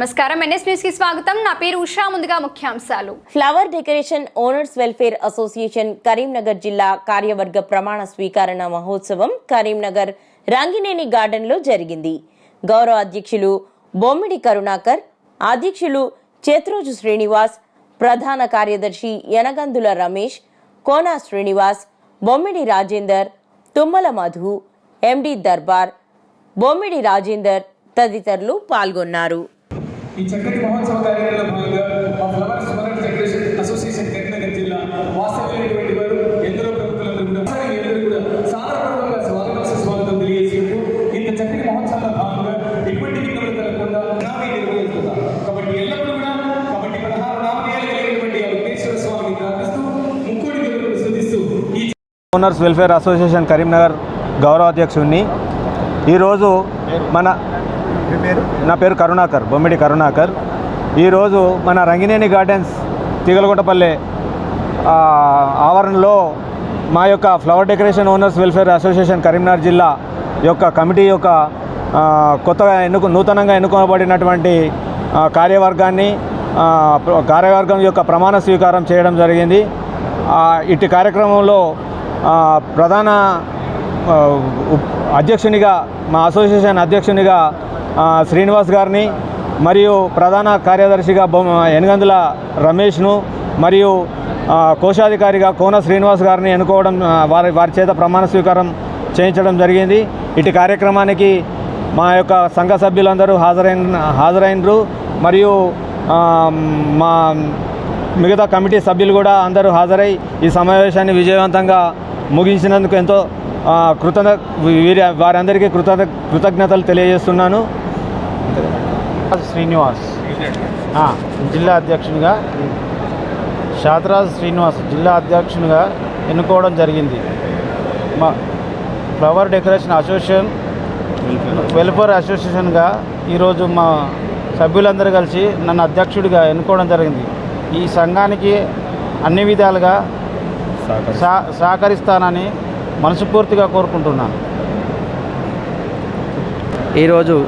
నమస్కారం. ఎన్ఎస్ న్యూస్కి స్వాగతం. నా పేరు ఉషా. ముందుగా ముఖ్యాంశాలు. Flower decoration owners welfare association Karimnagar జిల్లా కార్యవర్గ ప్రమాణ స్వీకరణ మహోత్సవం కరీంనగర్ రంగినేని గార్డెన్లో జరిగింది. గౌరవ అధ్యక్షులు బొమ్మిడి కరుణాకర్ అధ్యక్షులు చేత్రోజు శ్రీనివాస్ ప్రధాన కార్యదర్శి యనగందుల రమేష్ కోనా శ్రీనివాస్ బొమ్మిడి రాజేందర్ తుమ్మల మధు ఎండి దర్బార్ బొమ్మిడి రాజేందర్ తదితరులు పాల్గొన్నారు. ఈ చక్కటి మహోత్సవ కార్యక్రమంలో భాగంగా మా flowers flowers decoration association Karimnagar జిల్లా వాస్తవ్యులైనటువంటి వారు ఎందరో ప్రముఖులందరూ కూడా ఒకసారి మీ అందరూ కూడా సాదరపూర్వకంగా స్వాగతం సుస్వాగతం తెలియజేసుకుంటూ ఇంత చక్కటి మహోత్సవంలో భాగంగా ఎటువంటి విఘ్నములు కలగకుండా నామే నిర్వహిస్తున్నా కాబట్టి ఎల్లప్పుడూ కూడా కాబట్టి పదహారు నామధేయాలు కలిగినటువంటి ఆ వెంకటేశ్వర స్వామిని ప్రార్థిస్తూ ముక్కోడి దేవుడు శుద్ధిస్తూ ఈ ఓనర్స్ వెల్ఫేర్ అసోసియేషన్ కరీంనగర్ గౌరవ అధ్యక్షుడిని ఈరోజు మన నా పేరు కరుణాకర్ బొమ్మిడి కరుణాకర్. ఈరోజు మన రంగినేని గార్డెన్స్ తీగలగొండపల్లె ఆవరణలో మా యొక్క flower decoration owners welfare association Karimnagar జిల్లా యొక్క కమిటీ యొక్క కొత్తగా ఎన్నుకు నూతనంగా ఎన్నుకోబడినటువంటి కార్యవర్గాన్ని కార్యవర్గం యొక్క ప్రమాణ స్వీకారం చేయడం జరిగింది. ఇట్టి కార్యక్రమంలో ప్రధాన అధ్యక్షునిగా మా అసోసియేషన్ అధ్యక్షునిగా శ్రీనివాస్ గారిని మరియు ప్రధాన కార్యదర్శిగా బొమ్మ ఎనగందుల రమేష్ను మరియు కోశాధికారిగా కోన శ్రీనివాస్ గారిని ఎన్నుకోవడం వారి వారి చేత ప్రమాణ స్వీకారం చేయించడం జరిగింది. ఇటు కార్యక్రమానికి మా యొక్క సంఘ సభ్యులందరూ హాజరైన హాజరైనరు మరియు మా మిగతా కమిటీ సభ్యులు కూడా అందరూ హాజరై ఈ సమావేశాన్ని విజయవంతంగా ముగించినందుకు ఎంతో కృతజ్ఞ వీరి వారందరికీ కృతజ్ఞ కృతజ్ఞతలు తెలియజేస్తున్నాను. శ్రీనివాస్. జిల్లా అధ్యక్షునిగా శాతరాజ్ శ్రీనివాస్ జిల్లా అధ్యక్షునిగా ఎన్నుకోవడం జరిగింది. మా ఫ్లవర్ డెకరేషన్ అసోసియేషన్ వెల్ఫేర్ అసోసియేషన్గా ఈరోజు మా సభ్యులందరూ కలిసి నన్ను అధ్యక్షుడిగా ఎన్నుకోవడం జరిగింది. ఈ సంఘానికి అన్ని విధాలుగా సహకరిస్తానని మనస్ఫూర్తిగా కోరుకుంటున్నాను. ఈరోజు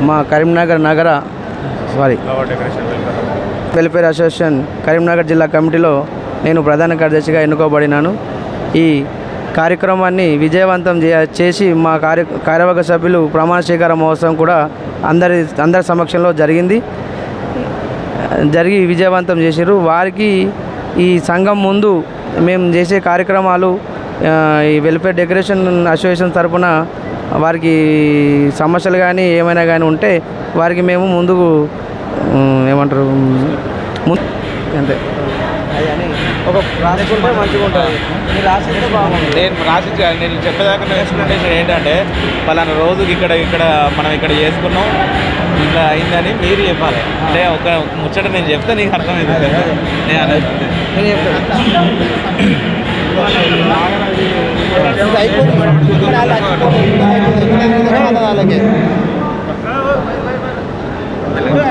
మా కరీంనగర్ నగర సారీ వెల్ఫేర్ అసోసియేషన్ కరీంనగర్ జిల్లా కమిటీలో నేను ప్రధాన కార్యదర్శిగా ఎన్నుకోబడినాను. ఈ కార్యక్రమాన్ని విజయవంతం చే- చేసి మా కార్య కార్యవర్గ సభ్యులు ప్రమాణ స్వీకార మహోత్సవం కూడా అందరి అందరి సమక్షంలో జరిగింది. జరిగి విజయవంతం చేశారు వారికి ఈ సంఘం ముందు మేము చేసే కార్యక్రమాలు ఈ వెల్ఫేర్ డెకరేషన్ అసోసియేషన్ తరపున వారికి సమస్యలు కానీ ఏమైనా కానీ ఉంటే వారికి మేము ముందుకు ఏమంటారు ము- అంతే. ఒక రాసుకుంటే మంచిగా ఉంటుంది. మీరు రాసిస్తే బాగుంటుంది. నేను రాసి నేను చెప్పేదాకా ఎక్స్ప్లెనేషన్ ఏంటంటే పలానా రోజుకి ఇక్కడ ఇక్కడ మనం ఇక్కడ చేసుకున్నాం ఇట్లా అయిందని మీరు చెప్పాలి. అంటే ఒక ముచ్చట నేను చెప్తే నీకు అర్థమవుతుంది కదా నేను అనేది నేను చెప్తాను. అలాగే